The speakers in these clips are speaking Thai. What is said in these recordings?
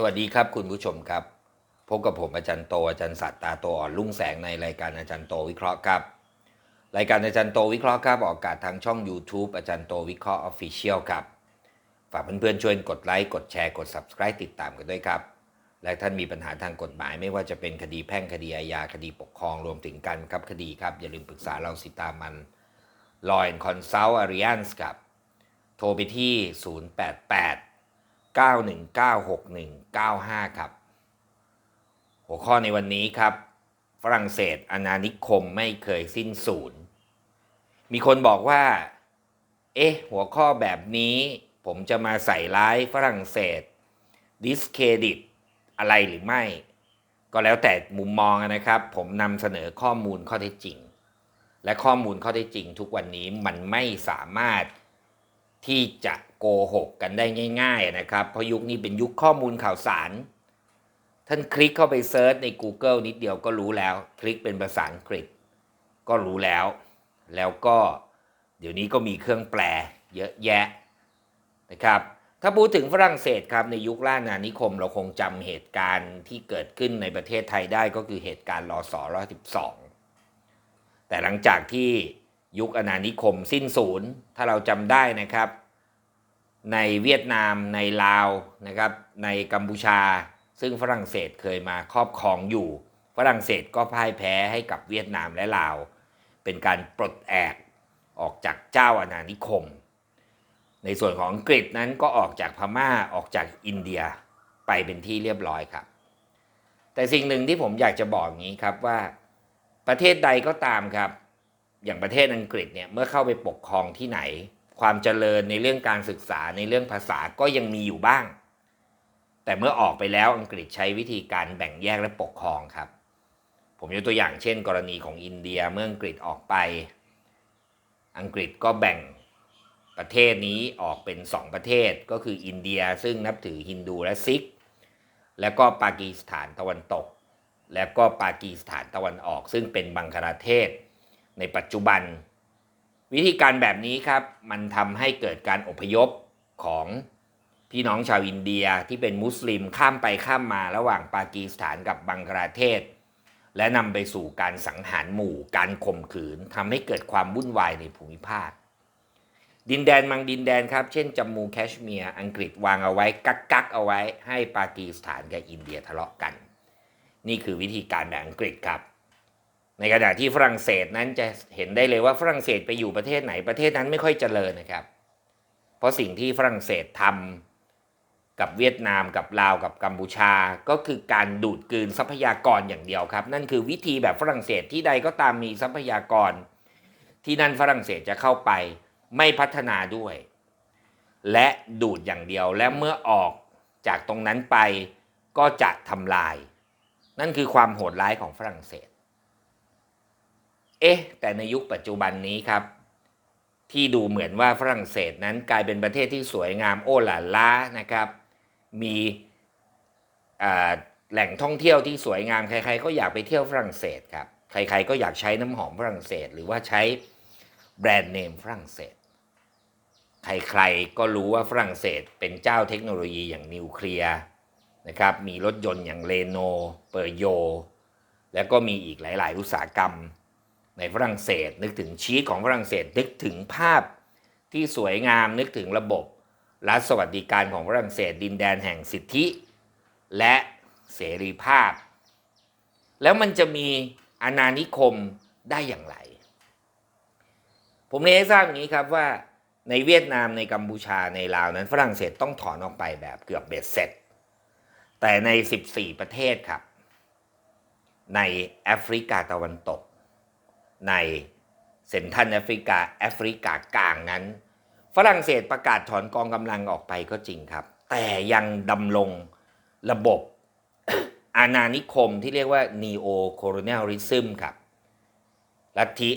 สวัสดีครับคุณผู้ชมครับ พบกับผมอาจารย์โตอาจารย์สัตตาโตอ่อนรุ่งแสงในรายการอาจารย์โตวิเคราะห์ครับ รายการอาจารย์โตวิเคราะห์ครับออกอากาศทางช่อง YouTube อาจารย์โตวิเคราะห์ออฟฟิเชียลครับ ฝากเพื่อนๆช่วยกดไลค์กดแชร์กด Subscribe ติดตามกันด้วยครับ และท่านมีปัญหาทางกฎหมายไม่ว่าจะเป็นคดีแพ่งคดีอาญาคดีปกครองรวมถึงการบังคับคดีครับ อย่าลืมปรึกษาเราสิตามัน Law and Consult Alliance ครับโทรไปที่ 088 9196195 ครับ หัวข้อในวันนี้ครับ ฝรั่งเศสอาณานิคมไม่เคยสิ้นสูญมีคนบอกว่า เอ๊ะ หัวข้อแบบนี้ ผมจะมาใส่ร้ายฝรั่งเศส ดิสเครดิต อะไรหรือไม่ ก็แล้วแต่มุมมองนะครับ ผมนำเสนอข้อมูลข้อเท็จจริง และข้อมูลข้อเท็จจริง ทุกวันนี้มันไม่สามารถที่จะ โกหกกันได้ง่ายๆนะครับ เพราะยุคนี้เป็นยุคข้อมูลข่าวสาร ท่านคลิกเข้าไปเซิร์ชใน Google นิดเดียวก็รู้แล้ว คลิกเป็นภาษาอังกฤษ ก็รู้แล้ว แล้วก็เดี๋ยวนี้ก็มีเครื่องแปลเยอะแยะนะครับถ้าพูดถึงฝรั่งเศสครับในยุคล่านานิคม เราคงจำเหตุการณ์ที่เกิดขึ้นในประเทศไทยได้ก็คือเหตุการณ์รอสอร้อยสิบสองแต่หลังจากที่ยุคอาณานิคมสิ้นสูญถ้าเราจำได้นะครับ ในเวียดนามในลาวนะครับในกัมพูชา ซึ่งฝรั่งเศสเคยมาครอบครองอยู่ ฝรั่งเศสก็พ่ายแพ้ให้กับเวียดนามและลาว เป็นการปลดแอกออกจากเจ้าอาณานิคม ในส่วนของอังกฤษนั้นก็ออกจากพม่าออกจากอินเดียไปเป็นที่เรียบร้อยครับ แต่สิ่งหนึ่งที่ผมอยากจะบอกอย่างนี้ครับว่าประเทศใดก็ตามครับ อย่างประเทศอังกฤษเนี่ยเมื่อเข้าไปปกครองที่ไหน ความเจริญในเรื่องการศึกษาในเรื่องภาษาก็ยังมีอยู่บ้าง แต่เมื่อออกไปแล้วอังกฤษใช้วิธีการแบ่งแยกและปกครองครับ ผมยกตัวอย่างเช่น กรณีของอินเดียเมื่ออังกฤษออกไป อังกฤษก็แบ่งประเทศนี้ออกเป็นสองประเทศก็คืออินเดียซึ่งนับถือฮินดูและซิก แล้วก็ปากีสถานตะวันตก แล้วก็ปากีสถานตะวันออก ซึ่งเป็นบังคลาเทศ ในปัจจุบัน วิธีการแบบนี้ครับ มันทำให้เกิดการอพยพของพี่น้องชาวอินเดียที่เป็นมุสลิมข้ามไปข้ามมาระหว่างปากีสถานกับบังคลาเทศ และนำไปสู่การสังหารหมู่การข่มขืนทำให้เกิดความวุ่นวายในภูมิภาค ดินแดนบางดินแดนครับ เช่นจัมมูแคชเมียร์อังกฤษวางเอาไว้กักกักเอาไว้ให้ปากีสถานกับอินเดียทะเลาะกัน นี่คือวิธีการแบบอังกฤษครับ ในขณะที่ฝรั่งเศสนั้นจะเห็นได้เลยว่าฝรั่งเศสไปอยู่ประเทศไหนประเทศนั้นไม่ค่อยเจริญนะครับ เพราะสิ่งที่ฝรั่งเศสทำกับเวียดนามกับลาวกับกัมพูชา ก็คือการดูดกลืนทรัพยากรอย่างเดียวครับ นั่นคือวิธีแบบฝรั่งเศสที่ใดก็ตามมีทรัพยากร ที่นั่นฝรั่งเศสจะเข้าไปไม่พัฒนาด้วย และดูดอย่างเดียวและเมื่อออกจากตรงนั้นไปก็จะทำลาย นั่นคือความโหดร้ายของฝรั่งเศส เอ๊ะ แต่ในยุคปัจจุบันนี้ครับ ที่ดูเหมือนว่าฝรั่งเศสนั้นกลายเป็นประเทศที่สวยงามโอ้หลาล้านะครับ มีแหล่งท่องเที่ยวที่สวยงามใครๆก็อยากไปเที่ยวฝรั่งเศสครับ ใครๆก็อยากใช้น้ำหอมฝรั่งเศส หรือว่าใช้แบรนด์เนมฝรั่งเศส ใครๆก็รู้ว่าฝรั่งเศสเป็นเจ้าเทคโนโลยีอย่างนิวเคลียร์นะครับ มีรถยนต์อย่างเลโนเปอร์โย แล้วก็มีอีกหลาย ๆ อุตสาหกรรม ในฝรั่งเศส นึกถึงชีตของฝรั่งเศสนึกถึงภาพที่สวยงามนึกถึงระบบรัฐสวัสดิการของฝรั่งเศส ดินแดนแห่งสิทธิ และเสรีภาพ แล้วมันจะมีอาณานิคมได้อย่างไร ผมเรียให้ทราบอย่างนี้ครับว่าในเวียดนามในกัมพูชาในลาวนั้นฝรั่งเศสต้องถอนออกไปแบบเกือบเบ็ดเสร็จ แต่ใน 14 ประเทศครับ ในแอฟริกาตะวันตก ในเซนทันแอฟริกาแอฟริกากลางนั้น ฝรั่งเศสประกาศถอนกองกำลังออกไปก็จริงครับ แต่ยังดำรงระบบอาณานิคมที่เรียกว่า neo colonialism ครับ ลัทธิ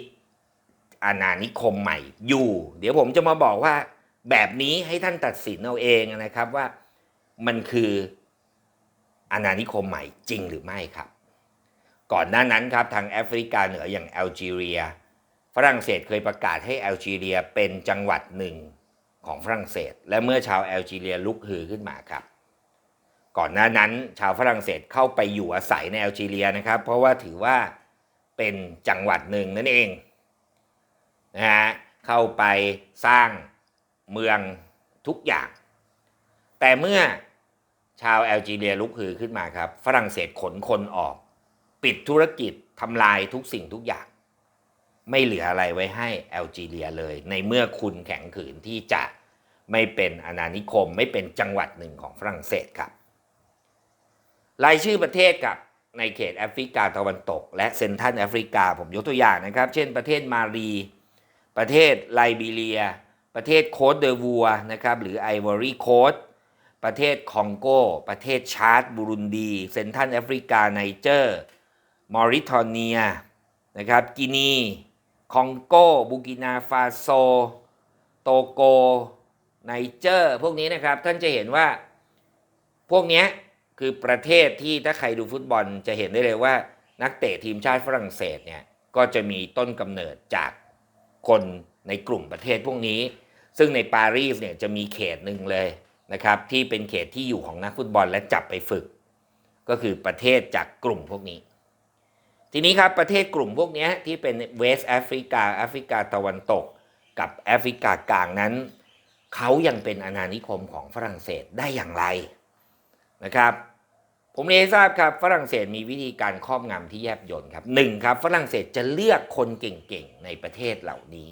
อาณานิคมใหม่อยู่ เดี๋ยวผมจะมาบอกว่าแบบนี้ให้ท่านตัดสินเอาเองนะครับว่ามันคืออาณานิคมใหม่จริงหรือไม่ครับ ก่อนหน้านั้นครับทางแอฟริกาเหนืออย่างแอลจีเรีย ฝรั่งเศสเคยประกาศให้แอลจีเรียเป็นจังหวัดหนึ่งของฝรั่งเศส และเมื่อชาวแอลจีเรียลุกฮือขึ้นมาครับ ก่อนหน้านั้นชาวฝรั่งเศสเข้าไปอยู่อาศัยในแอลจีเรียนะครับ เพราะว่าถือว่าเป็นจังหวัดหนึ่งนั่นเองนะฮะเข้าไปสร้างเมืองทุกอย่าง แต่เมื่อชาวแอลจีเรียลุกฮือขึ้นมาครับ ฝรั่งเศสขนคนออก ปิดธุรกิจทำลายทุกสิ่งทุกอย่าง ไม่เหลืออะไรไว้ให้แอลจีเรียเลย ในเมื่อคุณแข็งขืนที่จะไม่เป็นอาณานิคม ไม่เป็นจังหวัดหนึ่งของฝรั่งเศสครับ รายชื่อประเทศกับในเขตแอฟริกาตะวันตก และเซนทรัลแอฟริกาผมยกตัวอย่างนะครับ เช่นประเทศมาลีประเทศไลบีเรีย ประเทศโคตเดวัวนะครับหรือไอวอรีโคสประเทศคองโก ประเทศชาร์ดบุรุนดี เซนทรัลแอฟริกาไนเจอร์ มอริทอเนียนะครับกินีคองโกบูกินาฟาโซ โตโก ไนเจอร์ พวกนี้นะครับ ท่านจะเห็นว่า พวกนี้คือประเทศที่ถ้าใครดูฟุตบอลจะเห็นได้เลยว่า นักเตะทีมชาติฝรั่งเศสเนี่ยก็จะมีต้นกำเนิดจากคนในกลุ่มประเทศพวกนี้ ซึ่งในปารีสเนี่ยจะมีเขตหนึ่งเลยนะครับ ที่เป็นเขตที่อยู่ของนักฟุตบอลและจับไปฝึก ก็คือประเทศจากกลุ่มพวกนี้ ทีนี้ครับประเทศกลุ่มพวกนี้ที่เป็นเวสต์แอฟริกาแอฟริกาตะวันตก กับแอฟริกากลางนั้น เขายังเป็นอาณานิคมของฝรั่งเศสได้อย่างไรนะครับผมเรียนทราบครับฝรั่งเศสมีวิธีการครอบงำที่แยบยลครับหนึ่งครับฝรั่งเศสจะเลือกคนเก่งๆในประเทศเหล่านี้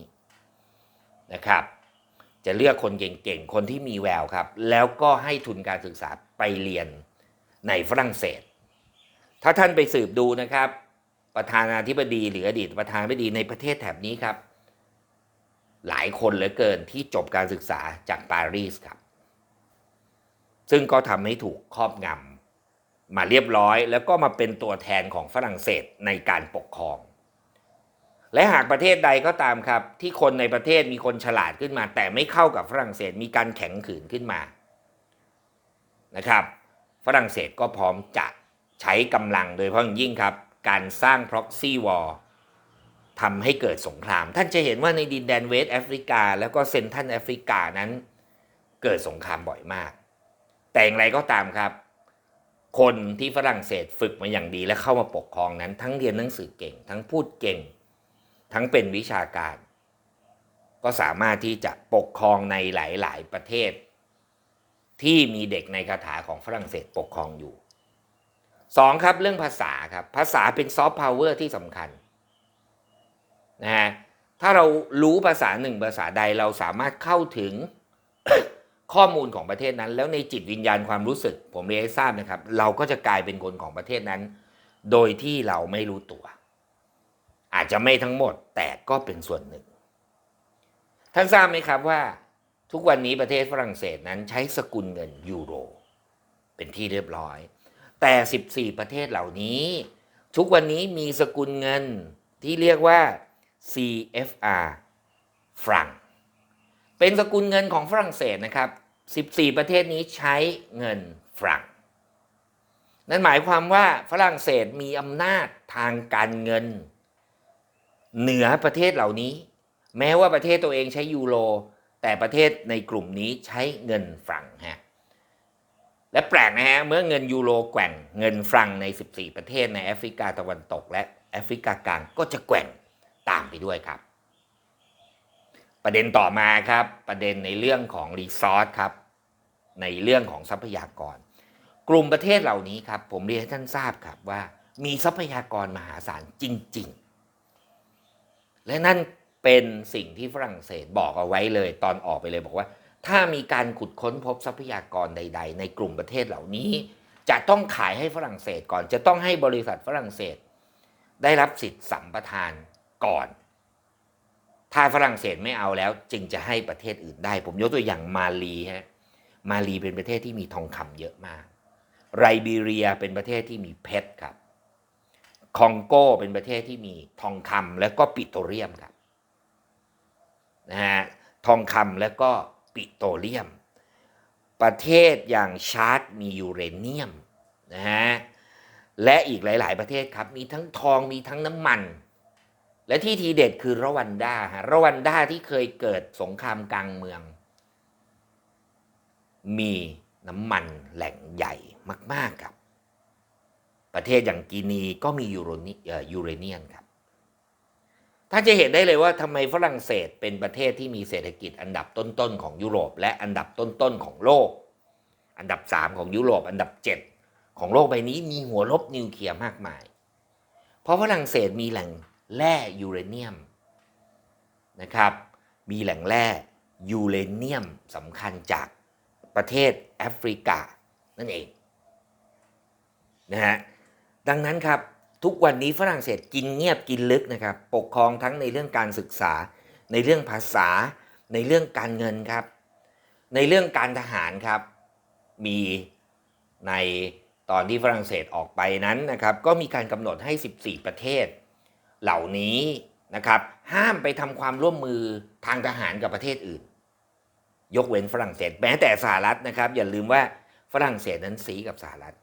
นะครับ จะเลือกคนเก่งๆคนที่มีแววครับ แล้วก็ให้ทุนการศึกษาไปเรียนในฝรั่งเศส ถ้าท่านไปสืบดูนะครับ ประธานาธิบดีหรืออดีตประธานาธิบดีในประเทศแถบนี้ครับ หลายคนเหลือเกินที่จบการศึกษาจากปารีสครับ ซึ่งก็ทำให้ถูกครอบงำมาเรียบร้อย แล้วก็มาเป็นตัวแทนของฝรั่งเศสในการปกครอง และหากประเทศใดก็ตามครับ ที่คนในประเทศมีคนฉลาดขึ้นมา แต่ไม่เข้ากับฝรั่งเศสมีการแข็งขืนขึ้นมานะครับ ฝรั่งเศสก็พร้อมจะใช้กำลังโดยเฉพาะยิ่งครับ การสร้าง proxy war ทำให้เกิดสงคราม ท่านจะเห็นว่าในดินแดนเวสต์แอฟริกา แล้วก็เซนทรัลแอฟริกานั้น เกิดสงครามบ่อยมาก แต่อย่างไรก็ตามครับ คนที่ฝรั่งเศสฝึกมาอย่างดีและเข้ามาปกครองนั้น ทั้งเรียนหนังสือเก่ง ทั้งพูดเก่ง ทั้งเป็นวิชาการ ก็สามารถที่จะปกครองในหลาย ๆ ประเทศ ที่มีเด็กในคาถาของฝรั่งเศสปกครองอยู่ สองครับเรื่องภาษาครับ ภาษาเป็นซอฟต์พาวเวอร์ที่สำคัญนะฮะถ้าเรารู้ภาษาหนึ่งภาษาใดเราสามารถเข้าถึงข้อมูลของประเทศนั้น แล้วในจิตวิญญาณความรู้สึก ผมเรียนให้ทราบนะครับ เราก็จะกลายเป็นคนของประเทศนั้น โดยที่เราไม่รู้ตัว อาจจะไม่ทั้งหมดแต่ก็เป็นส่วนหนึ่ง ท่านทราบไหมครับว่า ทุกวันนี้ประเทศฝรั่งเศสนั้นใช้สกุลเงินยูโร เป็นที่เรียบร้อย แต่ 14 ประเทศเหล่านี้ ทุกวันนี้มีสกุลเงินที่เรียกว่า CFR ฟรังเป็นสกุลเงินของฝรั่งเศสนะครับ 14 ประเทศนี้ใช้เงินฟรังนั่นหมายความว่าฝรั่งเศสมีอำนาจทางการเงิน เหนือประเทศเหล่านี้ แม้ว่าประเทศตัวเองใช้ยูโรแต่ประเทศในกลุ่มนี้ใช้เงินฟรังฮะ และแปลกนะฮะ เมื่อเงินยูโรแกว่งเงินฟรังใน 14 ประเทศในแอฟริกาตะวันตก และแอฟริกากลางก็จะแกว่งตามไปด้วยครับ ประเด็นต่อมาครับ ประเด็นในเรื่องของรีซอสครับ ในเรื่องของทรัพยากร กลุ่มประเทศเหล่านี้ครับ ผมเรียนให้ท่านทราบครับว่ามีทรัพยากรมหาศาลจริง ๆ และนั่นเป็นสิ่งที่ฝรั่งเศสบอกเอาไว้เลย ตอนออกไปเลยบอกว่า ถ้ามีการขุดค้นพบทรัพยากรใด ๆ ในกลุ่มประเทศเหล่านี้ จะต้องขายให้ฝรั่งเศสก่อน จะต้องให้บริษัทฝรั่งเศส ได้รับสิทธิ์สัมปทานก่อน ถ้าฝรั่งเศสไม่เอาแล้ว จึงจะให้ประเทศอื่นได้ ผมยกตัวอย่างมาลีฮะมาลีเป็นประเทศที่มีทองคำเยอะมาก ไรบีเรียเป็นประเทศที่มีเพชรครับ คองโกเป็นประเทศที่มีทองคำและก็ปิโตรเลียมครับนะฮะทองคำและก็ ปิโตรเลียม ประเทศอย่างชาร์ตมียูเรเนียมนะฮะและอีกหลาย ๆ ประเทศครับ มีทั้งทองมีทั้งน้ำมัน และที่ทีเด็ดคือรวันดาฮะรวันดาที่เคยเกิดสงครามกลางเมือง มีน้ำมันแหล่งใหญ่มาก ๆ ครับ ประเทศอย่างกีนีก็มียูโรนิเอ่อยูเรเนียนครับ ถ้าจะเห็นได้เลยว่าทำไมฝรั่งเศสเป็นประเทศที่มีเศรษฐกิจอันดับต้นๆของยุโรป และอันดับต้นๆของโลก อันดับ 3 ของยุโรป อันดับ 7 ของโลกใบนี้มีหัวลบนิวเคลียร์มากมาย เพราะฝรั่งเศสมีแหล่งแร่ยูเรเนียมนะครับมีแหล่งแร่ยูเรเนียมสำคัญจากประเทศแอฟริกานั่นเองนะฮะดังนั้นครับ ทุกวันนี้ฝรั่งเศสกินเงียบกินลึกนะครับ ปกครองทั้งในเรื่องการศึกษา ในเรื่องภาษา ในเรื่องการเงินครับ ในเรื่องการทหารครับ มีในตอนที่ฝรั่งเศสออกไปนั้นนะครับ ก็มีการกำหนดให้ 14 ประเทศ เหล่านี้นะครับ ห้ามไปทำความร่วมมือทางทหารกับประเทศอื่น ยกเว้นฝรั่งเศสแม้แต่สหรัฐนะครับ อย่าลืมว่าฝรั่งเศสนั้นสีกับสหรัฐ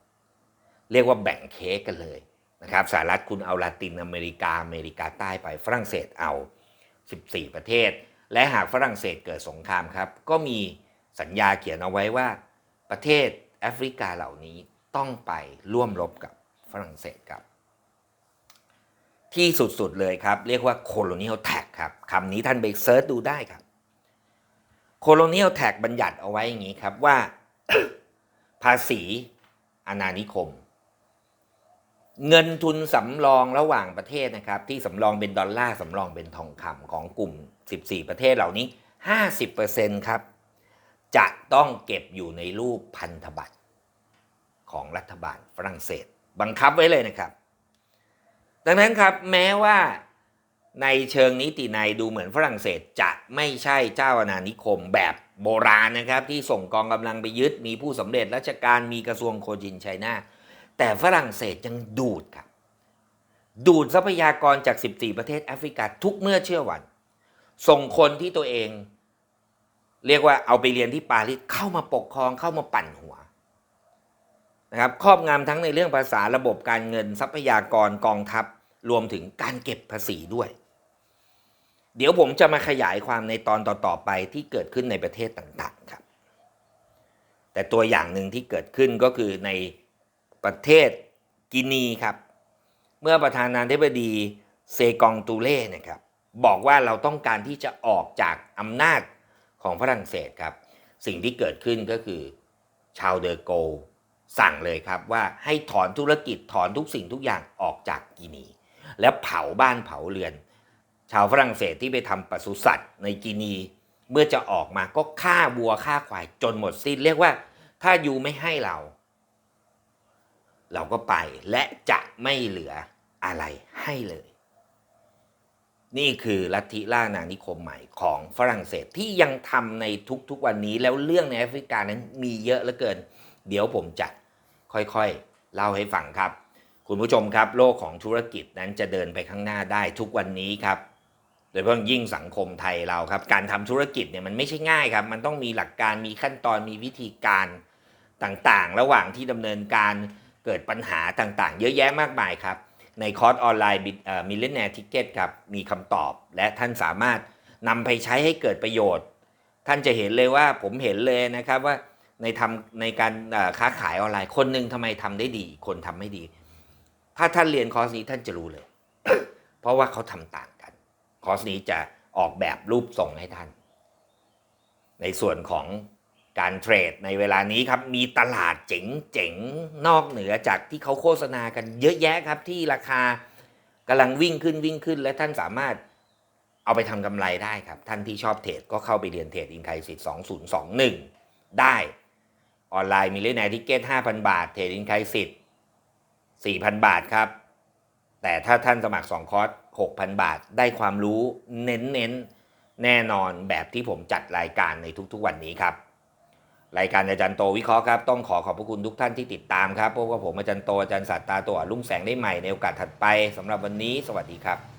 เรียกว่าแบ่งเค้กกันเลย นะครับสหรัฐคุณเอาลาตินอเมริกาอเมริกาใต้ไปฝรั่งเศสเอา 14 ประเทศ และหากฝรั่งเศสเกิดสงครามครับ ก็มีสัญญาเขียนเอาไว้ว่า ประเทศแอฟริกาเหล่านี้ต้องไปร่วมรบกับฝรั่งเศสครับ ที่สุดๆเลยครับ เรียกว่า colonial tax ครับคำนี้ท่านไปเซิร์ชดูได้ครับ colonial tax บัญญัติเอาไว้อย่างนี้ครับว่า ภาษีอาณานิคม เงินทุนสำรองระหว่างประเทศนะครับ ที่สำรองเป็นดอลลาร์สำรองเป็นทองคำของกลุ่ม 14 ประเทศเหล่านี้ 50%ครับ จะต้องเก็บอยู่ในรูปพันธบัตรของรัฐบาลฝรั่งเศส บังคับไว้เลยนะครับ ดังนั้นครับแม้ว่าในเชิงนิติในยดูเหมือนฝรั่งเศสจะไม่ใช่เจ้าอาณานิคมแบบโบราณนะครับ ที่ส่งกองกำลังไปยึดมีผู้สำเร็จราชการมีกระทรวงโคจินไชน่า แต่ฝรั่งเศสยังดูดครับ ดูดทรัพยากรจาก 14 ประเทศแอฟริกาทุกเมื่อเชื่อวัน ส่งคนที่ตัวเอง เรียกว่าเอาไปเรียนที่ปารีสเข้ามาปกครองเข้ามาปั่นหัวนะครับครอบงำทั้งในเรื่องภาษาระบบการเงินทรัพยากรกองทัพ รวมถึงการเก็บภาษีด้วย เดี๋ยวผมจะมาขยายความในตอนต่อๆไปที่เกิดขึ้นในประเทศต่างๆครับ แต่ตัวอย่างหนึ่งที่เกิดขึ้นก็คือใน ประเทศกินีครับ เมื่อประธานาธิบดีเซกองตูเล่นะครับ บอกว่าเราต้องการที่จะออกจากอำนาจของฝรั่งเศสครับ สิ่งที่เกิดขึ้นก็คือ ชาวเดอโก สั่งเลยครับว่าให้ถอนธุรกิจถอนทุกสิ่งทุกอย่างออกจากกินี แล้วเผาบ้านเผาเรือน ชาวฝรั่งเศสที่ไปทำปศุสัตว์ในกินี เมื่อจะออกมาก็ฆ่าวัวฆ่าควายจนหมดสิ้นเรียกว่า ถ้าอยู่ไม่ให้เรา เราก็ไปและจะไม่เหลืออะไรให้เลย นี่คือลัทธิล่าอานิคมใหม่ของฝรั่งเศสที่ยังทำในทุกๆวันนี้แล้วเรื่องในแอฟริกานั้นมีเยอะเหลือเกิน เดี๋ยวผมจะค่อยๆเล่าให้ฟังครับ คุณผู้ชมครับโลกของธุรกิจนั้นจะเดินไปข้างหน้าได้ทุกวันนี้ครับโดยเฉพาะยิ่งสังคมไทยเราครับ การทำธุรกิจเนี่ยมันไม่ใช่ง่ายครับ มันต้องมีหลักการมีขั้นตอนมีวิธีการต่างๆ ระหว่างที่ดำเนินการ เกิดปัญหาต่างๆ เยอะแยะมากมายครับ ในคอร์สออนไลน์มิลเลนเนียทิกเก็ตครับมีคำตอบ และท่านสามารถนำไปใช้ให้เกิดประโยชน์ ท่านจะเห็นเลยว่าผมเห็นเลยนะครับว่าในทำในการค้าขายออนไลน์คนหนึ่งทำไมทำได้ดี คนทำไม่ดี ถ้าท่านเรียนคอร์สนี้ท่านจะรู้เลย เพราะว่าเขาทำต่างกัน คอร์สนี้จะออกแบบรูปทรงให้ท่าน ในส่วนของ การเทรดในเวลานี้ครับมีตลาดเจ๋งๆ นอกเหนือจากที่เขาโฆษณากันเยอะแยะครับที่ราคากำลังวิ่งขึ้นวิ่งขึ้น และท่านสามารถเอาไปทำกำไรได้ครับ ท่านที่ชอบเทรดก็เข้าไปเรียนเทรดอินไคสิทสองศูนย์สองหนึ่งได้ออนไลน์มีเล่นแอร์ทิเก็ตห้าพันบาท เทรดอินไคสิทสี่พันบาทครับ แต่ถ้าท่านสมัคร 2 คอร์ส 6,000 บาท ได้ความรู้เน้นๆ แน่นอนแบบที่ผมจัดรายการในทุกๆวันนี้ครับ รายการอาจารย์โตวิเคราะห์ครับ ต้องขอขอบพระคุณทุกท่านที่ติดตามครับพบกับผมอาจารย์โตอาจารย์สัตตาตัวรุ่งแสงได้ใหม่ในโอกาสถัดไปสำหรับวันนี้ สวัสดีครับ